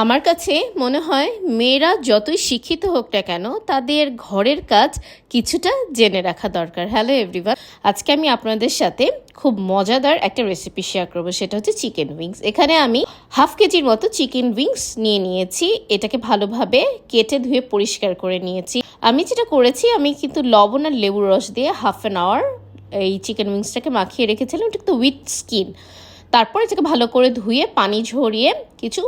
আমার কাছে মনে হয় মেয়েরা যতই শিক্ষিত হোক না কেন, তাদের ঘরের কাজ কিছুটা জেনে রাখা দরকার। হ্যালো এভরিওয়ান আজকে আমি আপনাদের সাথে খুব মজাদার একটা রেসিপি শেয়ার করব। সেটা হচ্ছে চিকেন উইংস এখানে আমি হাফ কেজির মতো চিকেন উইংস নিয়ে নিয়েছি। এটাকে ভালোভাবে কেটে ধুয়ে পরিষ্কার করে নিয়েছি। আমি যেটা করেছি, আমি কিন্তু লবণ আর লেবুর রস দিয়ে হাফ অ্যান আওয়ার এই চিকেন উইংসটাকে মাখিয়ে রেখেছিলাম। এটা তো উইথ স্কিন তারপর এটাকে ভালো করে ধুয়ে, পানি ঝরিয়ে কিছু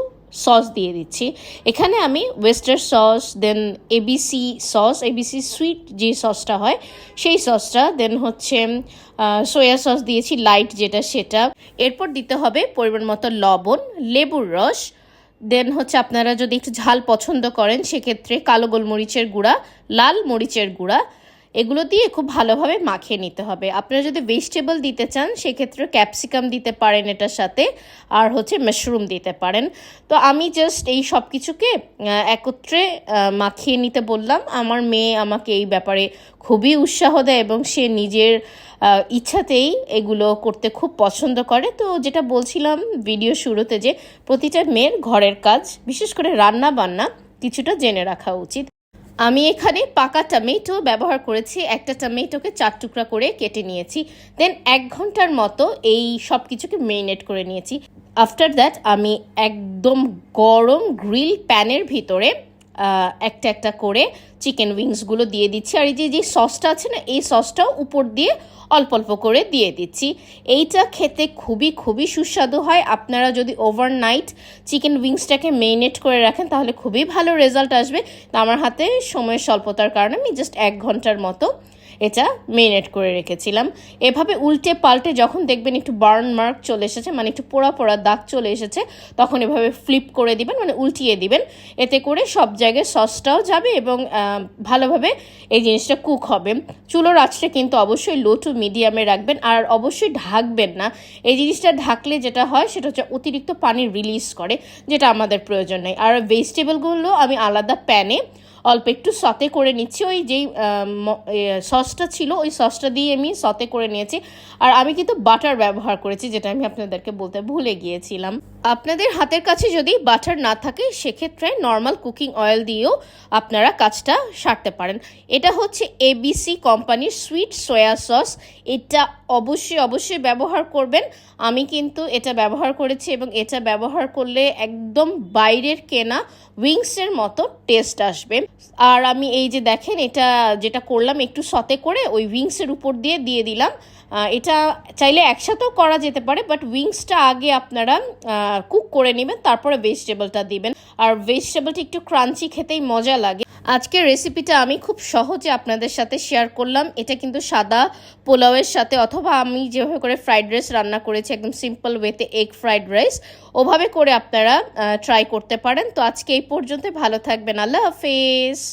সস দিয়ে দিচ্ছি। এখানে আমি oyster sauce then ABC sauce ABC sweet যে সসটা হয়, সেই সসটা দেন হচ্ছে সোয়া সস দিয়েছি লাইট যেটা সেটা। এরপর দিতে হবে পরিমাণ মতো লবণ, লেবুর রস দেন হচ্ছে আপনারা যদি একটু ঝাল পছন্দ করেন, সেক্ষেত্রে কালো গোলমরিচের গুঁড়া, লাল মরিচের গুঁড়া এগুলো দিয়ে খুব ভালোভাবে মাখিয়ে নিতে হবে। আপনারা যদি ভেজিটেবল দিতে চান, সেক্ষেত্রে ক্যাপসিকাম দিতে পারেন এটার সাথে, আর হচ্ছে মাশরুম দিতে পারেন। তো আমি জাস্ট এই সব কিছুকে একত্রে মাখিয়ে নিতে বললাম। আমার মেয়ে আমাকে এই ব্যাপারে খুবই উৎসাহ দেয় এবং সে নিজের ইচ্ছাতেই এগুলো করতে খুব পছন্দ করে। তো যেটা বলছিলাম ভিডিও শুরুতে যে, প্রতিটা মেয়ের ঘরের কাজ, বিশেষ করে রান্না বান্না কিছুটা জেনে রাখা উচিত। আমি এখানে পাকা টমেটো ব্যবহার করেছি। একটা টমেটোকে চার টুকরা করে কেটে নিয়েছি। দেন এক ঘণ্টার মতো এই সব কিছুকে মেরিনেট করে নিয়েছি। আফটার দ্যাট আমি একদম গরম গ্রিল প্যানের ভিতরে একটা একটা করে চিকেন উইংসগুলো দিয়ে দিচ্ছি। আর এই যে যে সসটা আছে না, এই সসটাও উপর দিয়ে অল্প অল্প করে দিয়ে দিচ্ছি। এইটা খেতে খুবই খুবই সুস্বাদু হয়। আপনারা যদি ওভারনাইট চিকেন উইংসটাকে মেরিনেট করে রাখেন, তাহলে খুবই ভালো রেজাল্ট আসবে। তা আমার হাতে সময় স্বল্পতার কারণে আমি জাস্ট এক ঘণ্টার মতো এটা মেরিনেট করে রেখেছিলাম। এভাবে উল্টে পাল্টে যখন দেখবেন একটু বার্ন মার্ক চলে এসেছে মানে একটু পোড়া পোড়া দাগ চলে এসেছে, তখন এভাবে ফ্লিপ করে দিবেন মানে উল্টিয়ে দিবেন। এতে করে সব জায়গায় সসটাও যাবে এবং ভালোভাবে এই জিনিসটা কুক হবে। চুলোর আঁচটা কিন্তু অবশ্যই লো টু মিডিয়ামে রাখবেন আর অবশ্যই ঢাকবেন না। এই জিনিসটা ঢাকলে যেটা হয় সেটা হচ্ছে অতিরিক্ত পানি রিলিজ করে, যেটা আমাদের প্রয়োজন নেই। আর ভেজিটেবলগুলো আমি আলাদা প্যানে অল্প একটু সতে করে নিচ্ছি। ওই যেই সসটা ছিল, ওই সসটা দিয়ে আমি সতে করে নিয়েছি। আর আমি কিন্তু বাটার ব্যবহার করেছি, যেটা আমি আপনাদেরকে বলতে ভুলে গিয়েছিলাম। আপনাদের হাতের কাছে যদি বাটার না থাকে, সেক্ষেত্রে নর্মাল কুকিং অয়েল দিয়েও আপনারা কাজটা সারতে পারেন। এটা হচ্ছে এবিসি কোম্পানির সুইট সয়া সস। এটা অবশ্যই অবশ্যই ব্যবহার করবেন। আমি কিন্তু এটা ব্যবহার করেছি এবং এটা ব্যবহার করলে একদম বাইরের কেনা উইংসের মতো টেস্ট আসবে। আর আমি এই যে দেখেন, এটা যেটা করলাম একটু সতে করে ওই উইংসের উপর দিয়ে দিয়ে দিলাম। এটা চাইলে একসাথেও করা যেতে পারে বাট উইংসটা আগে আপনারা কুক করে নেবেন, তারপরে ভেজিটেবলটা দিবেন। আর ভেজিটেবলটা একটু ক্রাঞ্চি খেতেই মজা লাগে। আজকের রেসিপিটা আমি খুব সহজে আপনাদের সাথে শেয়ার করলাম। এটা কিন্তু সাদা পোলাওয়ের সাথে, অথবা আমি যেভাবে করে ফ্রাইড রাইস রান্না করেছি, একদম সিম্পল ওয়েতে এগ ফ্রাইড রাইস ওভাবে করে আপনারা ট্রাই করতে পারেন। তো আজকে এই পর্যন্ত ভালো থাকবেন, আল্লাহ হাফেজ। please.